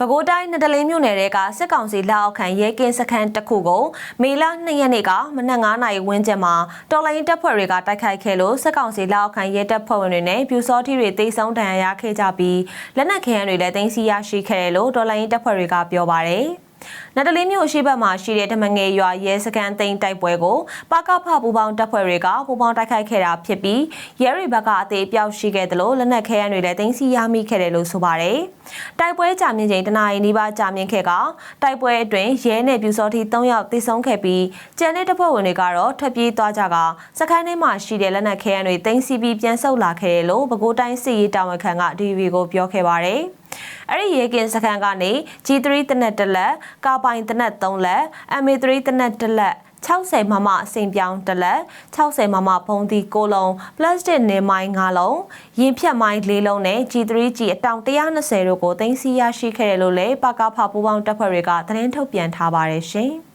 ပဲခူးတိုင်းနဒလင်းမြို့နယ်ကစစ်ကောင်စီလက်အောက်ခံရဲကင်းစခန်းတစ်ခုကိုမေလ2ရက်နေ့ကမနက်9:00နာရီဝန်းကျင်မှာတော်လိုင်းတပ်ဖွဲ့တွေကတိုက်ခိုက်ခဲ့လို့စစ်ကောင်စီလက်အောက်ခံရဲတပ်ဖွဲ့ဝင်တွေနဲ့ပြူစောထီတွေတိတ်ဆုံးဒဏ်ရာရခဲ့ကြပြီးလက်နက်ခဲယမ်းတွေလည်းတင်စီရရှိခဲ့တယ်လို့တော်လိုင်းတပ်ဖွဲ့တွေကပြောပါတယ်။ နတလင်းမြို့ရှိဘက်မှာရှိတဲ့ဓမငယ်ရွာရဲစခန်းသိမ်းတိုက်ပွဲကိုပကဖပူပေါင်းတပ်ဖွဲ့တွေကပူပေါင်းတိုက်ခိုက်ခဲ့တာဖြစ်ပြီးရဲတွေဘက်ကအသေးအပြောက်ရှိခဲ့တယ်လို့လက်နက်ခဲယမ်းတွေလည်းတင်စီရမိခဲ့တယ်လို့ဆိုပါတယ်။တိုက်ပွဲကြာမြင့်ချိန်တနာရီနီးပါးကြာမြင့်ခဲ့ကတိုက်ပွဲအတွင်းရဲနဲ့ပြူစောတိ3ယောက်သေဆုံးခဲ့ပြီးကျန်တဲ့တပ်ဖွဲ့ဝင်တွေကတော့ထွက်ပြေးသွားကြကစခန်းထဲမှာရှိတဲ့လက်နက်ခဲယမ်းတွေတင်စီပြီးပြန်ဆုတ်လာခဲ့တယ်လို့ပဲခူးတိုင်းစစ်ရေးတာဝန်ခံက DVB ကိုပြောခဲ့ပါတယ်။ အဲ့ဒီရေကင်စခန်းကနေ G3 တနက်တစ်လက်ကာပိုင်တနက်3လက် MA3 တနက်တစ်လက်60မမအစိမ်ပြောင်းတစ်လက်60မမဖုံးသီး6လုံးပလတ်စတစ်နေမိုင်း9လုံးရင်ဖြတ်မိုင်း4လုံးနဲ့ G3G အတောင်120တို့ကိုတင်စီရရှိခဲ့တယ်လို့လည်းပကဖပူပေါင်းတပ်ဖွဲ့တွေကသတင်းထုတ်ပြန်ထားပါတယ်ရှင်။